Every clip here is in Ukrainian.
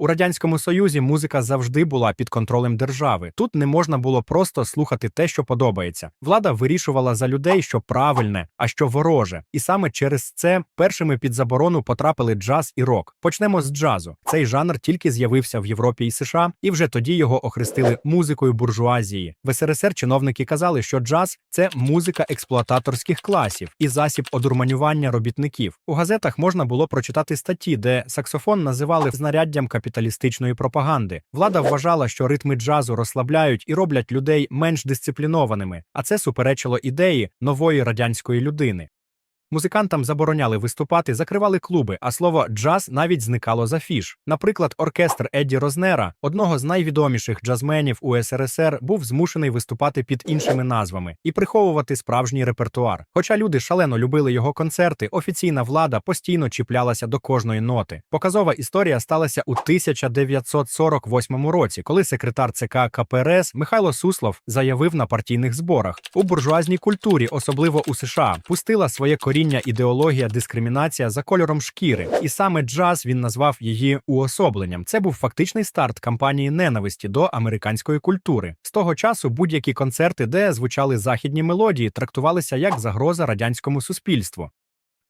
У радянському союзі музика завжди була під контролем держави. Тут не можна було просто слухати те, що подобається. Влада вирішувала за людей, що правильне, а що вороже. І саме через це першими під заборону потрапили джаз і рок. Почнемо з джазу. Цей жанр тільки з'явився в Європі і США, і вже тоді його охрестили музикою буржуазії. В СРСР чиновники казали, що джаз це музика експлуататорських класів і засіб одурманювання робітників. У газетах можна було прочитати статті, де саксофон називали знаряддям капіталістичної пропаганди. Влада вважала, що ритми джазу розслабляють і роблять людей менш дисциплінованими, а це суперечило ідеї нової радянської людини. Музикантам забороняли виступати, закривали клуби, а слово джаз навіть зникало з афіш. Наприклад, оркестр Едді Рознера, одного з найвідоміших джазменів у СРСР, був змушений виступати під іншими назвами і приховувати справжній репертуар. Хоча люди шалено любили його концерти, офіційна влада постійно чіплялася до кожної ноти. Показова історія сталася у 1948 році, коли секретар ЦК КПРС Михайло Суслов заявив на партійних зборах у буржуазній культурі, особливо у США, пустила своє коріння ідеологія дискримінація за кольором шкіри, і саме джаз він назвав її уособленням. Це був фактичний старт кампанії ненависті до американської культури. З того часу будь-які концерти, де звучали західні мелодії, трактувалися як загроза радянському суспільству.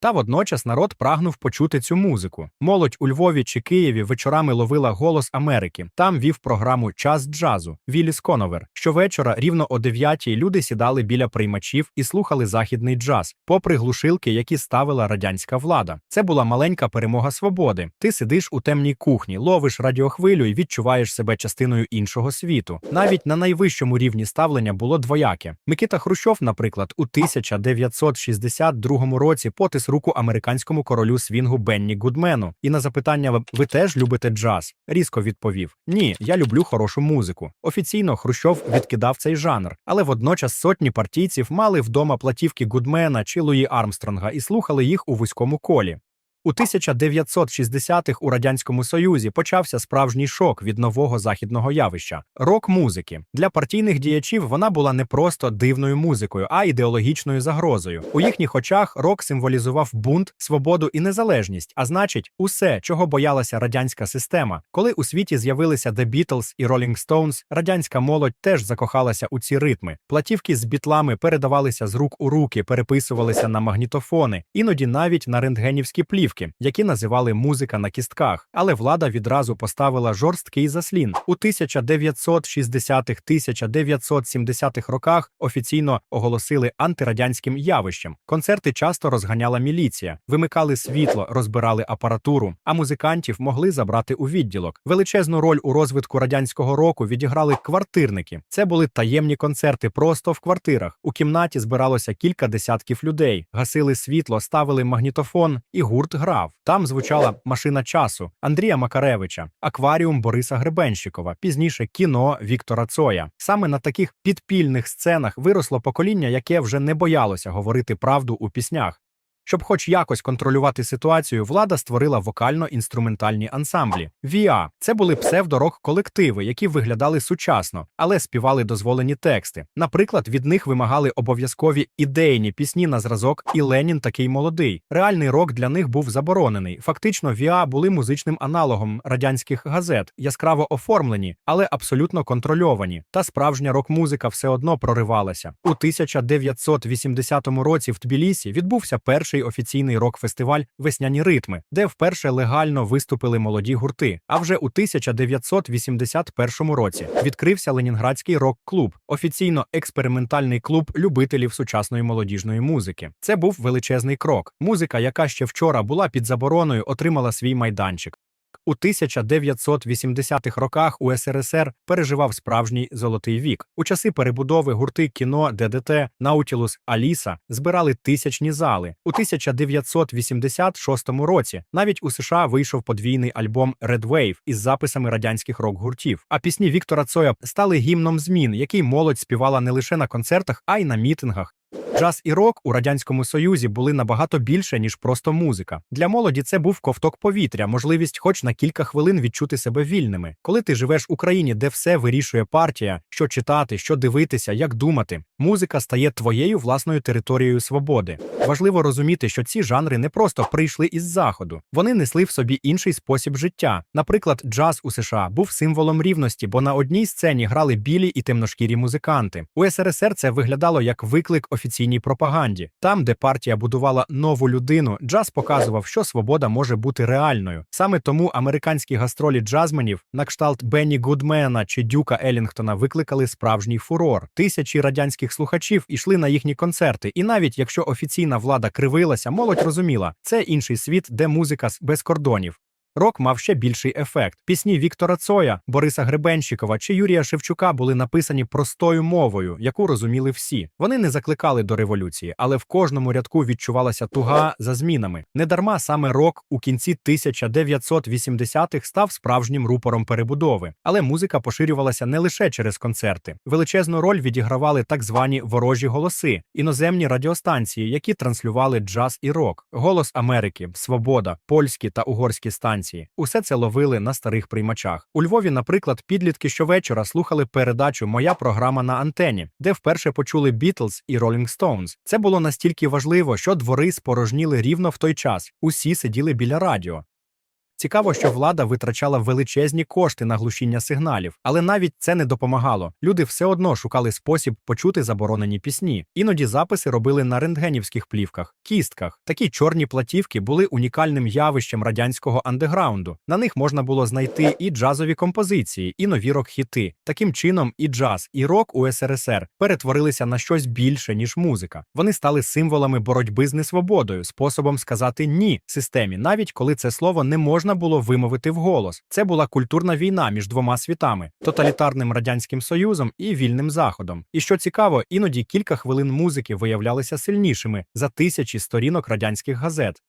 Та водночас народ прагнув почути цю музику. Молодь у Львові чи Києві вечорами ловила голос Америки. Там вів програму Час джазу Віліс Коновер. Щовечора, рівно о 9 люди сідали біля приймачів і слухали західний джаз, попри глушилки, які ставила радянська влада. Це була маленька перемога свободи. Ти сидиш у темній кухні, ловиш радіохвилю і відчуваєш себе частиною іншого світу. Навіть на найвищому рівні ставлення було двояке. Микита Хрущов, наприклад, у 1962 році потис руку американському королю свінгу Бенні Гудмену. І на запитання «Ви- теж любите джаз? різко відповів: Ні, я люблю хорошу музику. Офіційно Хрущов відкидав цей жанр, але водночас сотні партійців мали вдома платівки Гудмена чи Луї Армстронга і слухали їх у вузькому колі. У 1960-х у радянському союзі почався справжній шок від нового західного явища рок-музики. Для партійних діячів вона була не просто дивною музикою, а ідеологічною загрозою. У їхніх очах рок символізував бунт, свободу і незалежність, а значить, усе, чого боялася радянська система. Коли у світі з'явилися The Beatles і Rolling Stones, радянська молодь теж закохалася у ці ритми. Платівки з бітлами передавалися з рук у руки, переписувалися на магнітофони, іноді навіть на рентгенівські плівки, які називали музика на кістках. Але влада відразу поставила жорсткий заслін. У 1960-1970-х роках офіційно оголосили антирадянським явищем. Концерти часто розганяла міліція, вимикали світло, розбирали апаратуру, а музикантів могли забрати у відділок. Величезну роль у розвитку радянського року відіграли квартирники. Це були таємні концерти просто в квартирах. У кімнаті збиралося кілька десятків людей, гасили світло, ставили магнітофон, і гурт грав. Там звучала машина часу Андрія Макаревича, акваріум Бориса Гребенщикова, пізніше кіно Віктора Цоя. Саме на таких підпільних сценах виросло покоління, яке вже не боялося говорити правду у піснях. Щоб хоч якось контролювати ситуацію, влада створила вокально-інструментальні ансамблі. ВІА це були псевдорок-колективи, які виглядали сучасно, але співали дозволені тексти. Наприклад, від них вимагали обов'язкові ідейні пісні на зразок і Ленін такий молодий. Реальний рок для них був заборонений. Фактично, ВІА були музичним аналогом радянських газет, яскраво оформлені, але абсолютно контрольовані. Та справжня рок-музика все одно проривалася. У 1980 році в Тбілісі відбувся перший офіційний рок-фестиваль Весняні ритми, де вперше легально виступили молоді гурти. А вже у 1981 році відкрився Ленінградський рок-клуб, офіційно експериментальний клуб любителів сучасної молодіжної музики. Це був величезний крок. Музика, яка ще вчора була під забороною, отримала свій майданчик. У 1980-х роках у СРСР переживав справжній золотий вік. У часи перебудови гурти кіно ДДТ, Наутілус, Аліса збирали тисячні зали. У 1986 році навіть у США вийшов подвійний альбом Red Wave із записами радянських рок-гуртів. А пісні Віктора Цоя стали гімном змін, який молодь співала не лише на концертах, а й на мітингах. Джаз і рок у радянському союзі були набагато більше ніж просто музика. Для молоді це був ковток повітря, можливість, хоч на кілька хвилин відчути себе вільними. Коли ти живеш в Україні, де все вирішує партія, що читати, що дивитися, як думати, музика стає твоєю власною територією свободи. Важливо розуміти, що ці жанри не просто прийшли із заходу, вони несли в собі інший спосіб життя. Наприклад, джаз у США був символом рівності, бо на одній сцені грали білі і темношкірі музиканти. У СРСР це виглядало як виклик офіційній пропаганді. Там, де партія будувала нову людину, джаз показував, що свобода може бути реальною. Саме тому американські гастролі джазменів, на кшталт Бенні Гудмена чи Дюка Елінгтона, викликали справжній фурор. Тисячі радянських слухачів ішли на їхні концерти, і навіть якщо офіційна влада кривилася, молодь розуміла, це інший світ, де музика без кордонів. Рок мав ще більший ефект. Пісні Віктора Цоя, Бориса Гребенщикова чи Юрія Шевчука були написані простою мовою, яку розуміли всі. Вони не закликали до революції, але в кожному рядку відчувалася туга за змінами. Недарма саме рок у кінці 1980-х став справжнім рупором перебудови. Але музика поширювалася не лише через концерти. Величезну роль відігравали так звані ворожі голоси, іноземні радіостанції, які транслювали джаз і рок, голос Америки, Свобода, польські та угорські станції. Усе це ловили на старих приймачах. У Львові, наприклад, підлітки щовечора слухали передачу Моя програма на антені, де вперше почули Бітлз і Ролінг Stones. Це було настільки важливо, що двори спорожніли рівно в той час. Усі сиділи біля радіо. Цікаво, що влада витрачала величезні кошти на глушіння сигналів, але навіть це не допомагало. Люди все одно шукали спосіб почути заборонені пісні. Іноді записи робили на рентгенівських плівках, кістках. Такі чорні платівки були унікальним явищем радянського андеграунду. На них можна було знайти і джазові композиції, і нові рок-хіти. Таким чином, і джаз, і рок у СРСР перетворилися на щось більше ніж музика. Вони стали символами боротьби з несвободою, способом сказати ні системі, навіть коли це слово не можна було вимовити вголос. Це була культурна війна між двома світами тоталітарним радянським союзом і вільним заходом. І що цікаво, іноді кілька хвилин музики виявлялися сильнішими за тисячі сторінок радянських газет.